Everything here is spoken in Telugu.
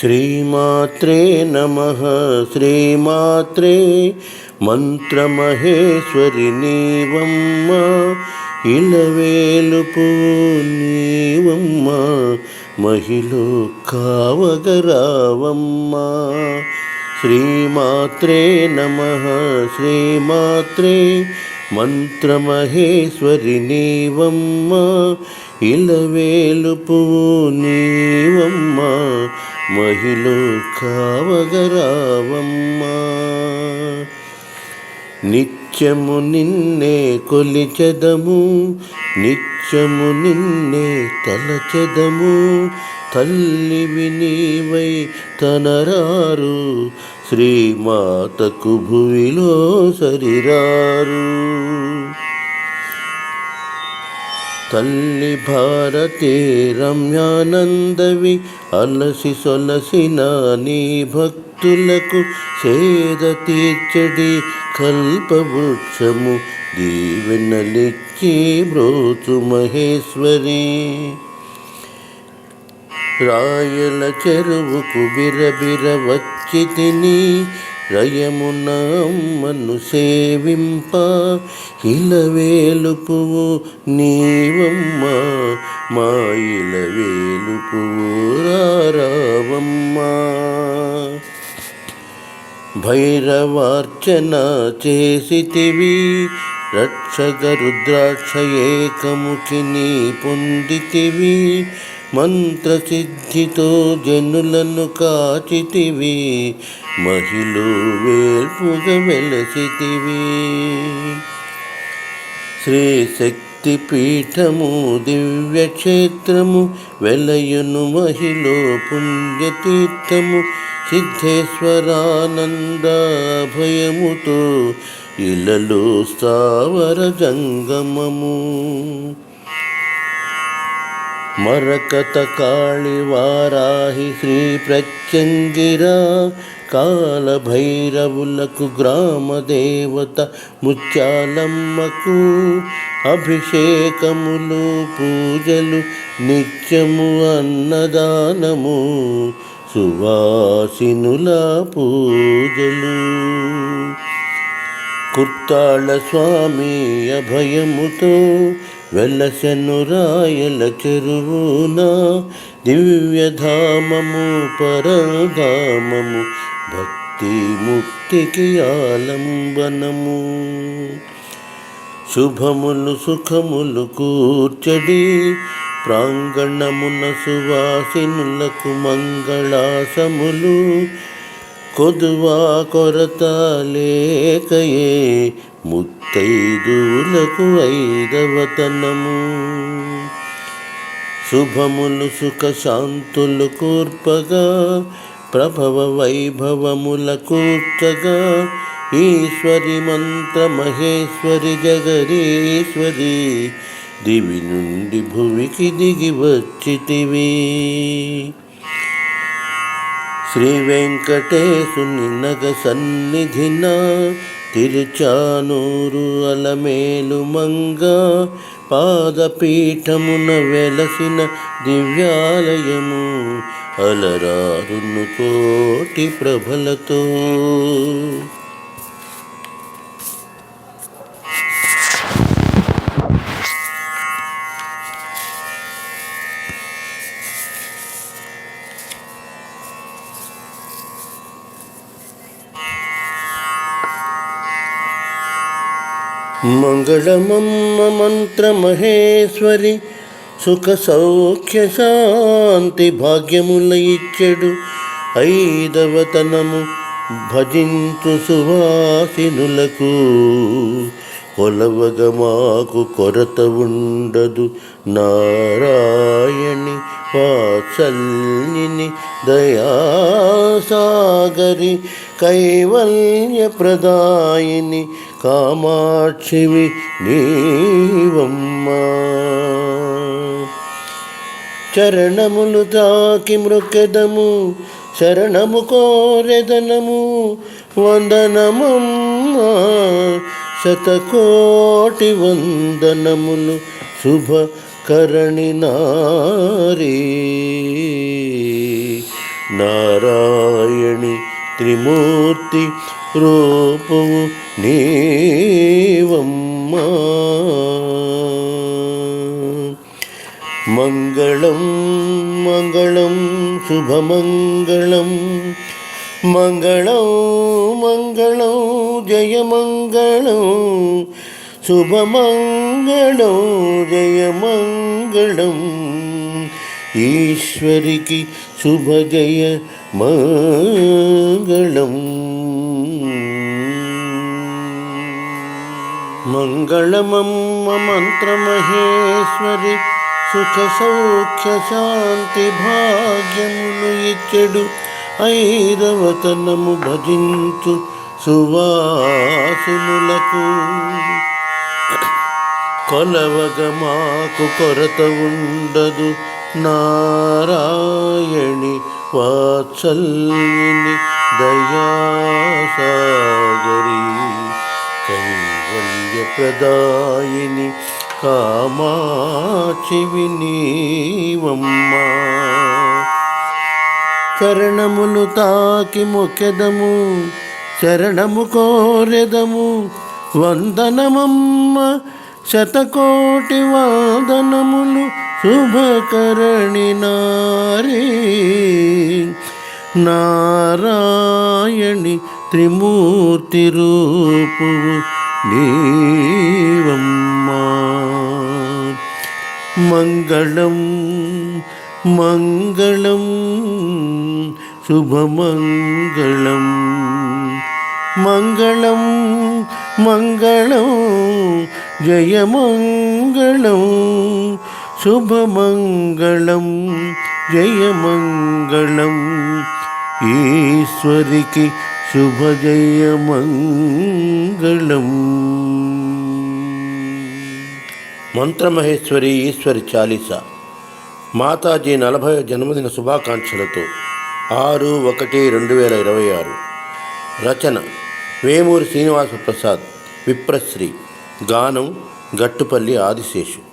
శ్రీమాత్రే నమ. శ్రీమాత్రే మంత్రమహేశ్వరి నీవమ్మ. ఇలవేలుపు నీవమ్మ. మహిళ కావగరావమ్మ శ్రీమాత్రే నమ. శ్రీమాత్రే మంత్రమహేశ్వరి నీవమ్మ. ఇలవేలుపు నీవమ్మ. మహిళ కావగరావమ్మా. నిత్యము నిన్నే కొలిచెదము నిత్యము నిన్నే తలచెదము. తల్లివి నీవై తనరారు శ్రీమాతకు భువిలో సరిరారు. తల్లి భారతి రమ్యానందవి అలసి సొలసిన నీ భక్తులకు సేద తీర్చడి కల్పవృక్షము దీవెనలిచ్చి బ్రోచు మహేశ్వరి. రాయల చెరువుకు బిరబిర వచ్చి తిని రయమున అమ్మను సేవింప ఇలవేలుపువు నీవమ్మ మా ఇలవేలుపువు రారావమ్మ. భైరవార్చన చేసితివి రక్షక రుద్రాక్ష ఏకముఖిని పొందితివి మంత్రసిద్ధితో జనులను కాచితివి మహిళ వేల్పుగా వెలసితివి. శ్రీ శక్తి పీఠము దివ్యక్షేత్రము వెలయును మహిళ పుణ్యతీర్థము సిద్ధేశ్వరానంద భయముతో ఇలలో స్థావర జంగమము. మరకత కాళి వారాహి శ్రీ ప్రత్యంగిరా కాలభైరవులకు గ్రామ దేవత ముత్యాలమ్మకు అభిషేకములు పూజలు నిత్యము అన్నదానము సువాసినుల పూజలు కుర్తాళ స్వామి అభయముతో వెలసెను రాయల చెరువున దివ్యధామము పరధామము భక్తి ముక్తికి ఆలంబనము. శుభములు సుఖములు కూర్చడి ప్రాంగణమున సువాసినులకు మంగళాసములు కొదువా కొరత లేకయే ముత్తైదువులకు ఐదవతనము శుభములు సుఖ శాంతులు కూర్పగా ప్రభవ వైభవముల కూర్చగా ఈశ్వరి మంత్ర మహేశ్వరి జగదీశ్వరి దివి నుండి భువికి దిగి వచ్చితివి. శ్రీ వెంకటేశుని నగ సన్నిధిన తిరుచానూరు అలమేలు మంగ పాదపీఠమున వెలసిన దివ్యాలయము అలరారును కోటి ప్రభలతో. మంగళమమ్మ మంత్రమహేశ్వరి సుఖ సౌఖ్య శాంతి భాగ్యముల ఇచ్చెడు ఐదవతనము భజించు సువాసినులకు కొలవగ మాకు కొరత ఉండదు. నారాయణి వాత్సల్యని దయాసాగరి కైవల్య ప్రదాయిని కామాక్షివి నీవమ్మా. చరణములు తాకి మృకదము శరణము కోరెదనము వందనమమ్మా. శతకోటి వందనములు శుభ కరణి నారీ. నారాయణి త్రిమూర్తి రూపము నీవమ్మా. మంగళం మంగళం శుభమంగళం. మంగళం మంగళం జయమంగళం. శుభమంగళం జయమంగళం. ఈశ్వరికి శుభ జయ మంగళం మంగళమమ్మ మంత్రమహేశ్వరి సుఖ సౌఖ్య శాంతి భాగ్యమును ఇచ్చడు ఐరవతనము భజించు సువాసునులకు కొలవగ మాకు కొరత ఉండదు నారాయణి వాత్సల్యని దయాసాగరి కైవల్య కామాచి వినీవమ్మ చరణములు తాకి మొక్కెదము శరణము కోరెదము వందనమమ్మ శతకోటి వాదనములు శుభకరణి నారీ నారాయణి త్రిమూర్తి రూపు నీవమ్మా మంగళం మంగళం శుభమంగళం మంగళం మంగళం జయమంగళం శుభమంగళం జయమంగళం. ఈశ్వరికి శుభ జయమంగళం మంత్రమహేశ్వరి ఈశ్వరి చాలీస. మాతాజీ నలభై జన్మదిన శుభాకాంక్షలతో ఆరు ఒకటి రెండు వేల ఇరవై ఆరు. రచన వేమూరి శ్రీనివాస ప్రసాద్ విప్రశ్రీ. గానం గట్టుపల్లి ఆదిశేషు.